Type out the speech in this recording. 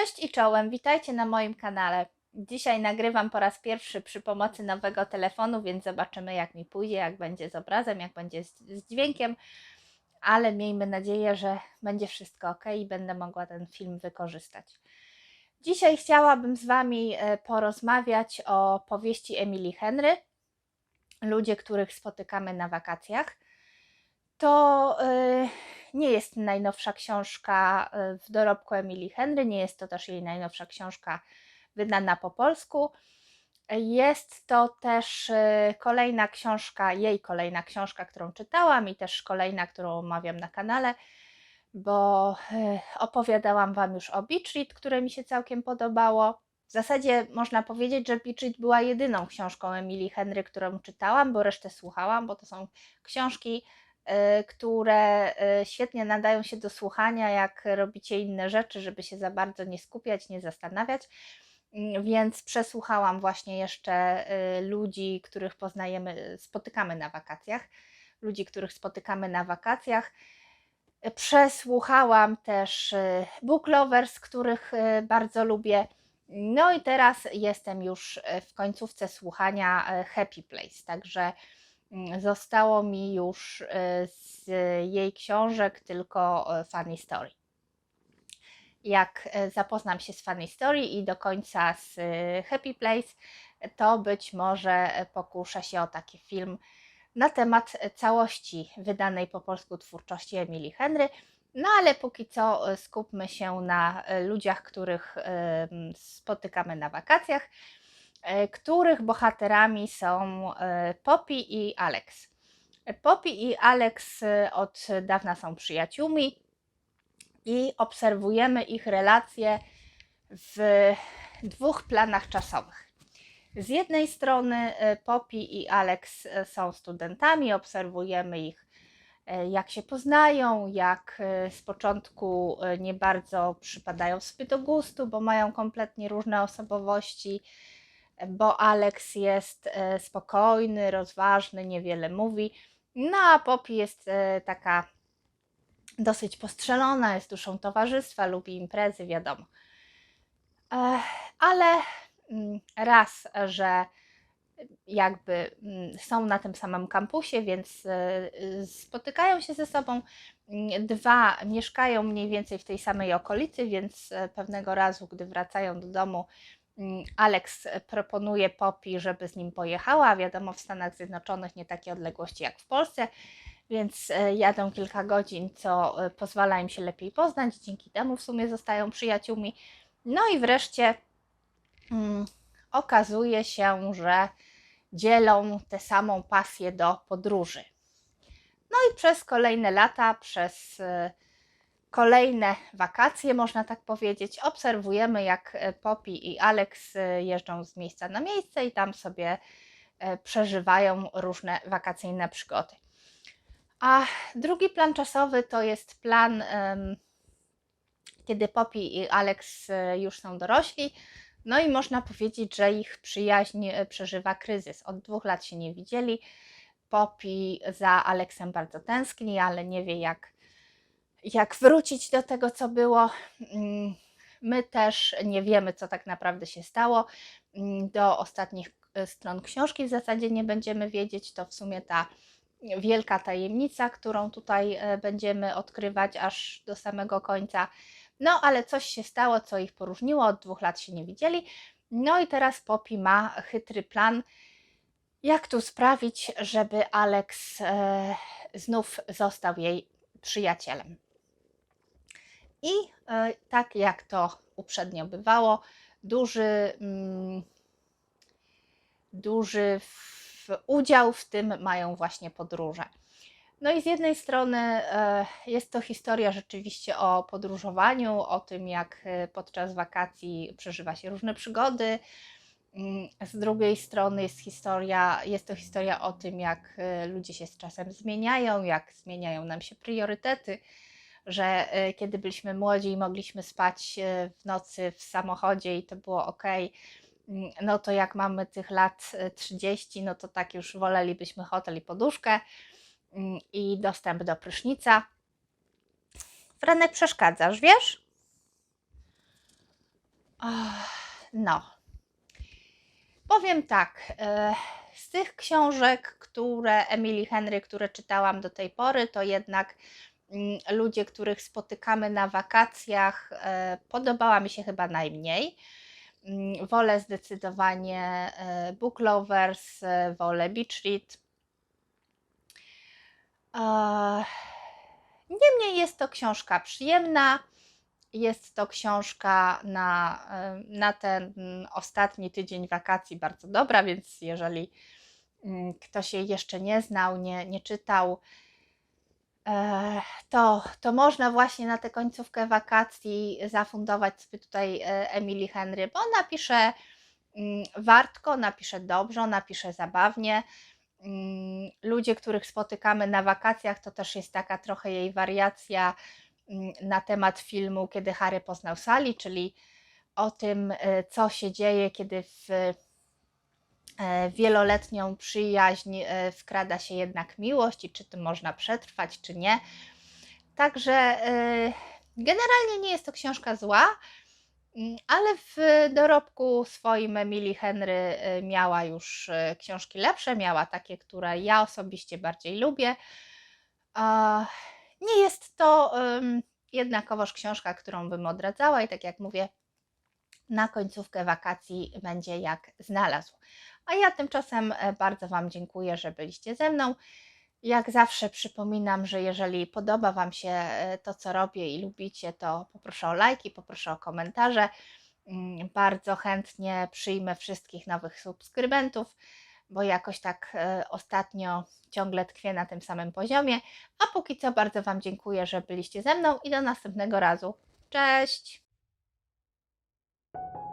Cześć i czołem, witajcie na moim kanale. Dzisiaj nagrywam po raz pierwszy przy pomocy nowego telefonu, więc zobaczymy jak mi pójdzie, jak będzie z obrazem, jak będzie z, dźwiękiem, ale miejmy nadzieję, że będzie wszystko ok i będę mogła ten film wykorzystać. Dzisiaj chciałabym z Wami e, porozmawiać o powieści Emily Henry, Ludzie, których spotykamy na wakacjach. To yy, nie jest najnowsza książka y, w dorobku Emily Henry, nie jest to też jej najnowsza książka wydana po polsku. Jest to też y, kolejna książka, jej kolejna książka, którą czytałam i też kolejna, którą omawiam na kanale, bo y, opowiadałam Wam już o Beach Read, które mi się całkiem podobało. W zasadzie można powiedzieć, że Beach Read była jedyną książką Emily Henry, którą czytałam, bo resztę słuchałam, bo to są książki, które y, świetnie nadają się do słuchania, jak robicie inne rzeczy, żeby się za bardzo nie skupiać, nie zastanawiać. Mm, więc przesłuchałam właśnie jeszcze y, ludzi, których poznajemy, spotykamy na wakacjach, ludzi, których spotykamy na wakacjach. Przesłuchałam też book lovers, których bardzo lubię. No i teraz jestem już w końcówce słuchania Happy Place, także zostało mi już e, z jej książek tylko e, Funny Story. Jak e, zapoznam się z Funny Story i do końca z Happy Place, to być może pokuszę się o taki film na temat całości wydanej po polsku twórczości Emily Henry. No ale póki co skupmy się na ludziach, których spotykamy na wakacjach. E, których bohaterami są e, Poppy i Alex. Poppy i Alex e, od dawna są przyjaciółmi i obserwujemy ich relacje w dwóch planach czasowych. Z jednej strony Poppy i Alex są studentami, obserwujemy ich, jak się poznają, jak z początku nie bardzo przypadają sobie do gustu, bo mają kompletnie różne osobowości bo Alex jest e, spokojny, rozważny, niewiele mówi. No a Poppy jest e, taka dosyć postrzelona, jest duszą towarzystwa, lubi imprezy, wiadomo. Ale mm, raz, że jakby mm, są na tym samym kampusie, więc e, spotykają się ze sobą. Dwa, mieszkają mniej więcej w tej samej okolicy, więc pewnego razu, gdy wracają do domu, Alex proponuje Poppy, żeby z nim pojechała. Wiadomo, w Stanach Zjednoczonych nie takie odległości jak w Polsce, więc e, jadą kilka godzin, co e, pozwala im się lepiej poznać. Dzięki temu w sumie zostają przyjaciółmi. No i wreszcie um, okazuje się, że dzielą tę samą pasję do podróży. No i przez kolejne lata, przez e, kolejne wakacje, można tak powiedzieć. Obserwujemy, jak e, Poppy i Alex e, jeżdżą z miejsca na miejsce i tam sobie e, przeżywają różne wakacyjne przygody. A drugi plan czasowy to jest plan, kiedy Poppy i Alex już są dorośli. No i można powiedzieć, że ich przyjaźń przeżywa kryzys. Od dwóch lat się nie widzieli. Poppy za Aleksem bardzo tęskni, ale nie wie jak jak wrócić do tego, co było. Mm, my też nie wiemy, co tak naprawdę się stało. Mm, do ostatnich e, stron książki w zasadzie nie będziemy wiedzieć. To w sumie ta wielka tajemnica, którą tutaj e, będziemy odkrywać aż do samego końca. No, ale coś się stało, co ich poróżniło. Od dwóch lat się nie widzieli. No i teraz Poppy ma chytry plan, jak tu sprawić, żeby Alex e, znów został jej przyjacielem. I e, tak jak to uprzednio bywało, duży, mm, duży udział w tym mają właśnie podróże. No i z jednej strony e, jest to historia rzeczywiście o podróżowaniu, o tym, jak e, podczas wakacji przeżywa się różne przygody. Mm, z drugiej strony jest historia, jest to historia o tym, jak ludzie się z czasem zmieniają, jak zmieniają nam się priorytety że e, kiedy byliśmy młodzi i mogliśmy spać e, w nocy w samochodzie i to było ok, mm, no to jak mamy tych lat 30, e, no to tak już wolelibyśmy hotel i poduszkę mm, i dostęp do prysznica. Franek, przeszkadzasz, wiesz? No. Powiem tak. Z tych książek, które Emily Henry, które czytałam do tej pory, to jednak ludzie, których spotykamy na wakacjach, e, podobała mi się chyba najmniej. Mm, Wolę zdecydowanie e, Book Lovers, e, wolę Beach Read. Niemniej jest to książka przyjemna. Jest to książka na, na ten mm, ostatni tydzień wakacji bardzo dobra, więc jeżeli mm, ktoś jej jeszcze nie znał, nie, nie czytał, to, to można właśnie na tę końcówkę wakacji zafundować sobie tutaj e, Emily Henry, bo ona pisze mm, wartko, napisze dobrze, napisze zabawnie. Mm, Ludzie, których spotykamy na wakacjach, to też jest taka trochę jej wariacja mm, na temat filmu Kiedy Harry poznał Sally, czyli o tym, e, co się dzieje, kiedy w wieloletnią przyjaźń e, wkrada się jednak miłość i czy to można przetrwać, czy nie. Także e, generalnie nie jest to książka zła, mm, ale w dorobku swoim Emily Henry e, miała już e, książki lepsze, miała takie, które ja osobiście bardziej lubię. Nie jest to jednakowoż książka, którą bym odradzała i tak jak mówię, na końcówkę wakacji będzie jak znalazł. A ja tymczasem e, bardzo Wam dziękuję, że byliście ze mną. Jak zawsze przypominam, że jeżeli podoba Wam się e, to, co robię i lubicie, to poproszę o lajki, poproszę o komentarze. Mm, Bardzo chętnie przyjmę wszystkich nowych subskrybentów, bo jakoś tak e, ostatnio ciągle tkwię na tym samym poziomie. A póki co bardzo Wam dziękuję, że byliście ze mną i do następnego razu. Cześć! you